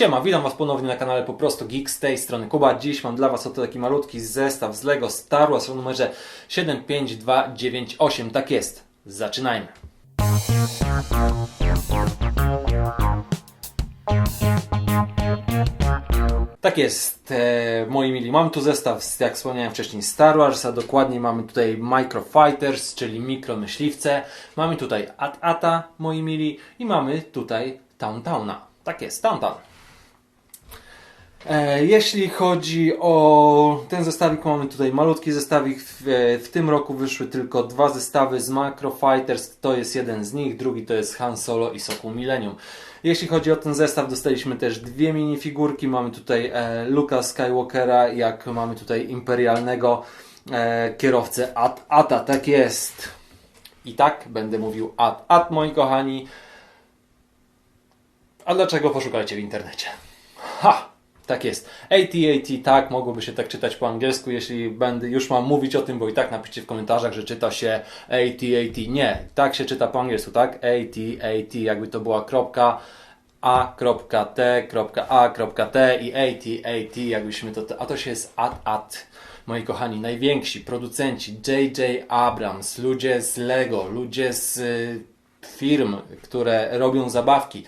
Siema, witam Was ponownie na kanale Po prostu Geek z tej strony Kuba. Dziś mam dla Was oto taki malutki zestaw z LEGO Star Wars o numerze 75298. Tak jest, zaczynajmy. Tak jest, e, moi mili. Mam tu zestaw, jak wspomniałem wcześniej, Star Wars, a dokładnie mamy tutaj Micro Fighters, czyli mikro myśliwce. Mamy tutaj At-Ata, moi mili, i mamy tutaj Towntowna. Tak jest, Towntown. E, Jeśli chodzi o ten zestawik, mamy tutaj malutki zestawik. W, w tym roku wyszły tylko dwa zestawy z Macro Fighters. To jest jeden z nich, drugi to jest Han Solo i Sokół Millennium. Jeśli chodzi o ten zestaw, dostaliśmy też dwie minifigurki. Mamy tutaj e, Luka Skywalkera, jak mamy tutaj imperialnego e, kierowcę At Ata. Tak jest. I tak będę mówił At At, moi kochani. A dlaczego poszukajcie w internecie? Ha! Tak jest. AT-AT, tak, mogłoby się tak czytać po angielsku, jeśli będę, już mam mówić o tym, bo i tak napiszcie w komentarzach, że czyta się AT-AT. Nie, tak się czyta po angielsku, tak? AT-AT, jakby to była kropka A.T, i AT-AT, jakbyśmy to, a to się jest AT-AT. Moi kochani, najwięksi producenci J.J. Abrams, ludzie z Lego, ludzie z y, firm, które robią zabawki,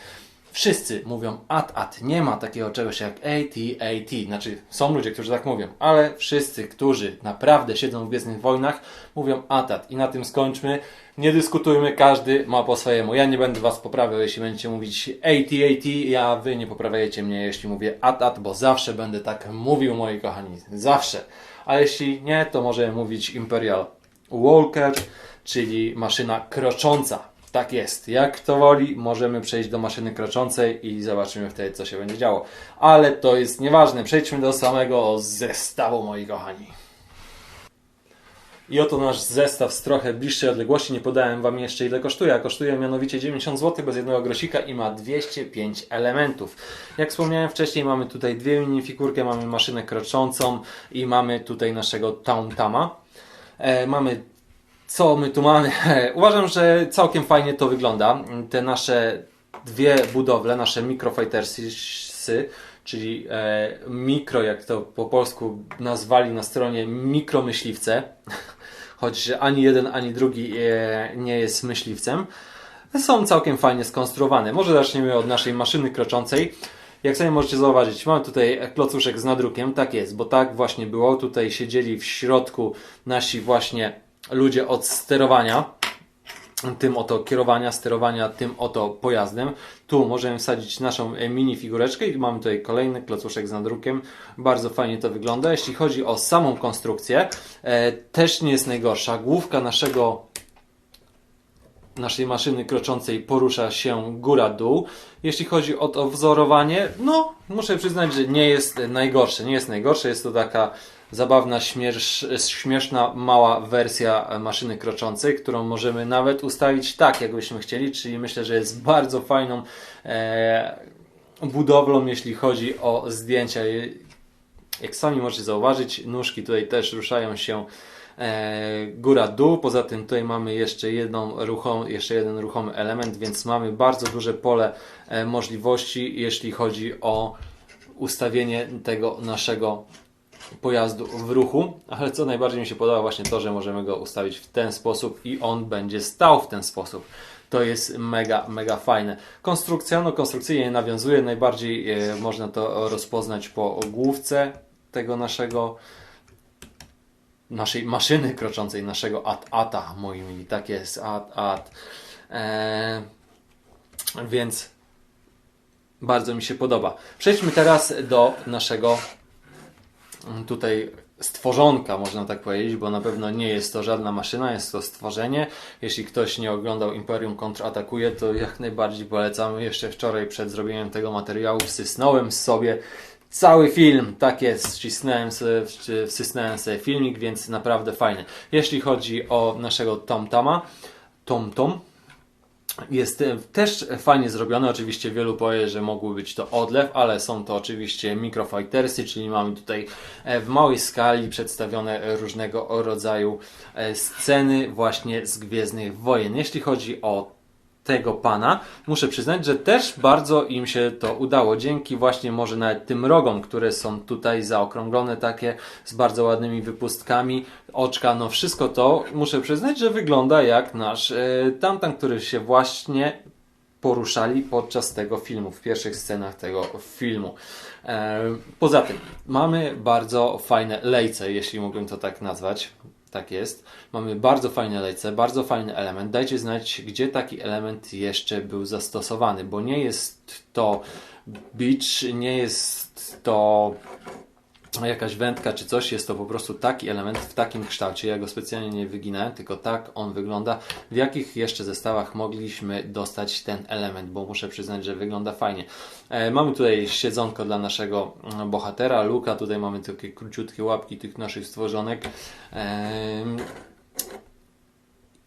Wszyscy mówią at-at. Nie ma takiego czegoś jak AT-AT. Znaczy, są ludzie, którzy tak mówią, ale wszyscy, którzy naprawdę siedzą w Gwiezdnych Wojnach, mówią at-at. I na tym skończmy. Nie dyskutujmy, każdy ma po swojemu. Ja nie będę Was poprawiał, jeśli będziecie mówić AT-AT, ja Wy nie poprawiajcie mnie, jeśli mówię at-at, bo zawsze będę tak mówił, moi kochani. Zawsze. A jeśli nie, to możemy mówić Imperial Walker, czyli maszyna krocząca. Tak jest. Jak kto woli, możemy przejść do maszyny kroczącej i zobaczymy wtedy, co się będzie działo. Ale to jest nieważne. Przejdźmy do samego zestawu, moi kochani. I oto nasz zestaw z trochę bliższej odległości. Nie podałem Wam jeszcze ile kosztuje. A kosztuje mianowicie 90 zł bez jednego grosika i ma 205 elementów. Jak wspomniałem wcześniej, mamy tutaj dwie minifigurki, mamy maszynę kroczącą i mamy tutaj naszego Tauntama. E, mamy co my tu mamy? Uważam, że całkiem fajnie to wygląda. Te nasze dwie budowle, nasze mikrofightersy, czyli e, mikro, jak to po polsku nazwali na stronie mikromyśliwce, choć ani jeden, ani drugi e, nie jest myśliwcem, są całkiem fajnie skonstruowane. Może zaczniemy od naszej maszyny kroczącej. Jak sobie możecie zauważyć, mamy tutaj klocuszek z nadrukiem, tak jest, bo tak właśnie było. Tutaj siedzieli w środku nasi właśnie ludzie od sterowania, tym oto kierowania, sterowania tym oto pojazdem. Tu możemy wsadzić naszą e, mini figureczkę i mamy tutaj kolejny klocuszek z nadrukiem. Bardzo fajnie to wygląda. Jeśli chodzi o samą konstrukcję, e, też nie jest najgorsza. Główka naszego naszej maszyny kroczącej porusza się góra-dół. Jeśli chodzi o to wzorowanie, no muszę przyznać, że nie jest najgorsze. Nie jest najgorsze, jest to taka zabawna, śmierz, śmieszna, mała wersja maszyny kroczącej, którą możemy nawet ustawić tak, jakbyśmy chcieli, czyli myślę, że jest bardzo fajną e, budowlą, jeśli chodzi o zdjęcia. Jak sami możecie zauważyć, nóżki tutaj też ruszają się e, góra-dół. Poza tym tutaj mamy jeszcze, jedną ruchom, jeszcze jeden ruchomy element, więc mamy bardzo duże pole e, możliwości, jeśli chodzi o ustawienie tego naszego pojazdu w ruchu, ale co najbardziej mi się podoba właśnie to, że możemy go ustawić w ten sposób i on będzie stał w ten sposób. To jest mega, mega fajne. Konstrukcja, no konstrukcyjnie nawiązuje, najbardziej e, można to rozpoznać po główce tego naszego naszej maszyny kroczącej, naszego at-ata, moi mili, tak jest, at-at. Eee, więc bardzo mi się podoba. Przejdźmy teraz do naszego tutaj stworzonka, można tak powiedzieć, bo na pewno nie jest to żadna maszyna, jest to stworzenie. Jeśli ktoś nie oglądał Imperium kontratakuje, to jak najbardziej polecamy. Jeszcze wczoraj przed zrobieniem tego materiału wsysnąłem sobie cały film, tak jest, wcisnąłem sobie, wsysnąłem sobie filmik, więc naprawdę fajny. Jeśli chodzi o naszego Tom Toma, Tom Tom, jest e, też fajnie zrobione. Oczywiście wielu powie, że mogły być to odlew, ale są to oczywiście mikrofightersy, czyli mamy tutaj e, w małej skali przedstawione różnego rodzaju e, sceny właśnie z Gwiezdnych Wojen. Jeśli chodzi o tego pana. Muszę przyznać, że też bardzo im się to udało. Dzięki właśnie może nawet tym rogom, które są tutaj zaokrąglone takie z bardzo ładnymi wypustkami, oczka, no wszystko to muszę przyznać, że wygląda jak nasz e, tamten, który się właśnie poruszali podczas tego filmu, w pierwszych scenach tego filmu. E, poza tym mamy bardzo fajne lejce, jeśli mógłbym to tak nazwać. Tak jest. Mamy bardzo fajne lejce, bardzo fajny element. Dajcie znać, gdzie taki element jeszcze był zastosowany, bo nie jest to beach, nie jest to jakaś wędka czy coś, jest to po prostu taki element w takim kształcie. Ja go specjalnie nie wyginałem, tylko tak on wygląda. W jakich jeszcze zestawach mogliśmy dostać ten element, bo muszę przyznać, że wygląda fajnie. E, mamy tutaj siedzonko dla naszego mm, bohatera, Luka. Tutaj mamy takie króciutkie łapki tych naszych stworzonek. E,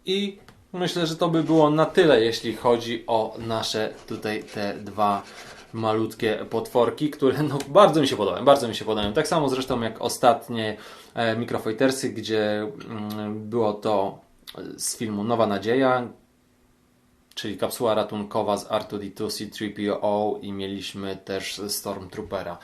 I myślę, że to by było na tyle, jeśli chodzi o nasze tutaj te dwa malutkie potworki, które no, bardzo mi się podobają, bardzo mi się podobają. Tak samo zresztą jak ostatnie e, Microfightersy, gdzie mm, było to z filmu Nowa Nadzieja, czyli kapsuła ratunkowa z R2D2 C3PO i mieliśmy też Stormtroopera.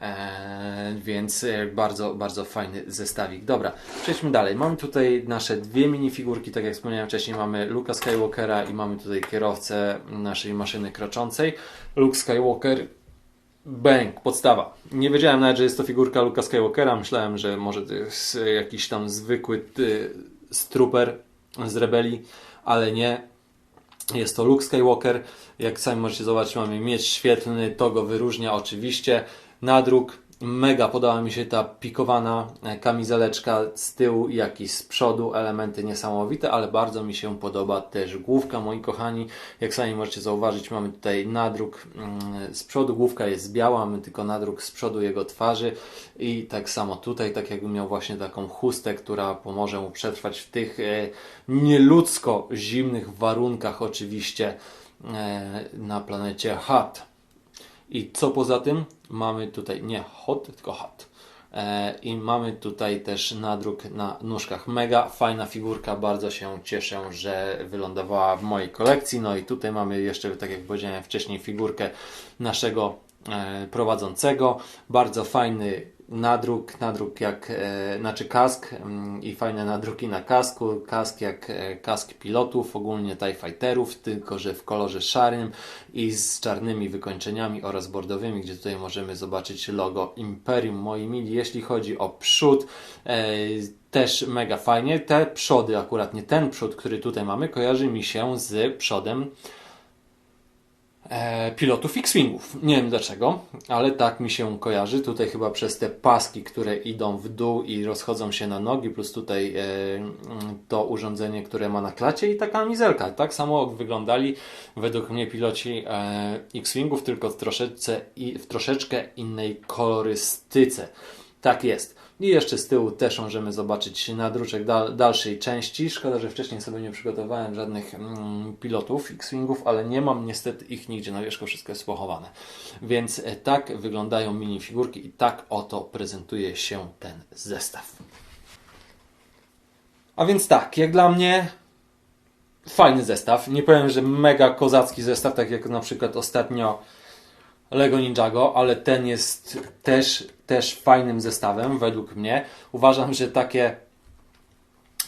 Eee, więc e, bardzo, bardzo fajny zestawik. Dobra, przejdźmy dalej. Mamy tutaj nasze dwie minifigurki, tak jak wspomniałem wcześniej, mamy Luka Skywalkera i mamy tutaj kierowcę naszej maszyny kroczącej. Luke Skywalker, bang, podstawa. Nie wiedziałem nawet, że jest to figurka Luka Skywalkera, myślałem, że może to jest jakiś tam zwykły ty, strooper z rebelii, ale nie. Jest to Luke Skywalker. Jak sami możecie zobaczyć, mamy miecz świetlny, to go wyróżnia oczywiście nadruk. Mega podoba mi się ta pikowana e, kamizeleczka z tyłu, jak i z przodu. Elementy niesamowite, ale bardzo mi się podoba też główka, moi kochani. Jak sami możecie zauważyć, mamy tutaj nadruk mm, z przodu. Główka jest biała, mamy tylko nadruk z przodu jego twarzy. I tak samo tutaj, tak jakby miał właśnie taką chustę, która pomoże mu przetrwać w tych e, nieludzko zimnych warunkach, oczywiście e, na planecie Hat. I co poza tym? Mamy tutaj nie hot, tylko hot. E, I mamy tutaj też nadruk na nóżkach. Mega fajna figurka, bardzo się cieszę, że wylądowała w mojej kolekcji. No i tutaj mamy jeszcze, tak jak powiedziałem wcześniej, figurkę naszego e, prowadzącego. Bardzo fajny nadruk, nadruk jak, e, znaczy kask mm, i fajne nadruki na kasku, kask jak e, kask pilotów, ogólnie TIE Fighterów, tylko że w kolorze szarym i z czarnymi wykończeniami oraz bordowymi, gdzie tutaj możemy zobaczyć logo Imperium, moi mili. Jeśli chodzi o przód, e, też mega fajnie. Te przody, akurat nie ten przód, który tutaj mamy, kojarzy mi się z przodem e, pilotów X-Wingów. Nie wiem dlaczego, ale tak mi się kojarzy. Tutaj chyba przez te paski, które idą w dół i rozchodzą się na nogi, plus tutaj e, to urządzenie, które ma na klacie i taka mizelka. Tak samo wyglądali według mnie piloci e, X-Wingów, tylko w troszeczkę, w troszeczkę innej kolorystyce. Tak jest. I jeszcze z tyłu też możemy zobaczyć nadruczek dal, dalszej części. Szkoda, że wcześniej sobie nie przygotowałem żadnych mm, pilotów X-Wingów, ale nie mam niestety ich nigdzie na wierzchu, wszystko jest pochowane. Więc e, tak wyglądają minifigurki i tak oto prezentuje się ten zestaw. A więc tak, jak dla mnie fajny zestaw. Nie powiem, że mega kozacki zestaw, tak jak na przykład ostatnio Lego Ninjago, ale ten jest też, też fajnym zestawem według mnie. Uważam, że takie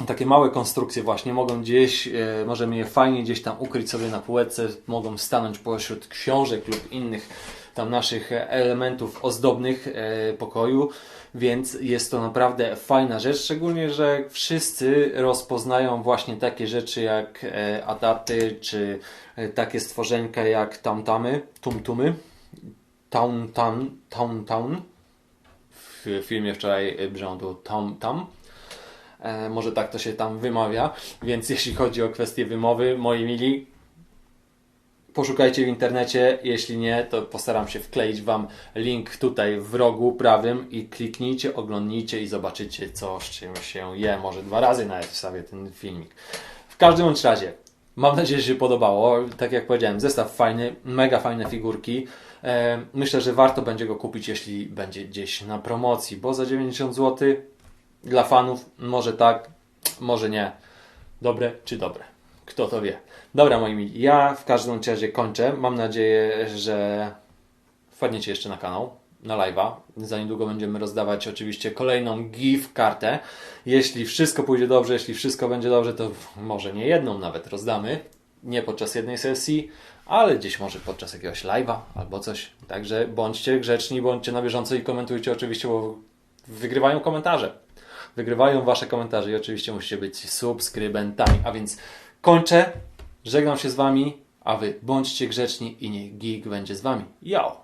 takie małe konstrukcje właśnie mogą gdzieś, e, możemy je fajnie gdzieś tam ukryć sobie na półce, mogą stanąć pośród książek lub innych tam naszych elementów ozdobnych e, pokoju, więc jest to naprawdę fajna rzecz, szczególnie, że wszyscy rozpoznają właśnie takie rzeczy jak e, adaty, czy takie stworzenka jak tamtamy, tumtumy, Town Town, Town Town. W filmie wczoraj brzmiał to Tom Tam. E, może tak to się tam wymawia. Więc jeśli chodzi o kwestię wymowy, moi mili, poszukajcie w internecie. Jeśli nie, to postaram się wkleić Wam link tutaj w rogu prawym i kliknijcie, oglądnijcie i zobaczycie, co z czym się je. Może dwa razy nawet wstawię ten filmik. W każdym bądź razie, Mam nadzieję, że się podobało. Tak jak powiedziałem, zestaw fajny, mega fajne figurki. E, myślę, że warto będzie go kupić, jeśli będzie gdzieś na promocji, bo za 90 zł dla fanów może tak, może nie. Dobre czy dobre? Kto to wie. Dobra, moi mili, ja w każdym razie kończę. Mam nadzieję, że wpadniecie jeszcze na kanał, na live'a. Za niedługo będziemy rozdawać oczywiście kolejną GIF kartę. Jeśli wszystko pójdzie dobrze, jeśli wszystko będzie dobrze, to może nie jedną nawet rozdamy. Nie podczas jednej sesji, ale gdzieś może podczas jakiegoś live'a albo coś. Także bądźcie grzeczni, bądźcie na bieżąco i komentujcie oczywiście, bo wygrywają komentarze. Wygrywają Wasze komentarze i oczywiście musicie być subskrybentami. A więc kończę, żegnam się z Wami, a Wy bądźcie grzeczni i niech gig będzie z Wami. Yo!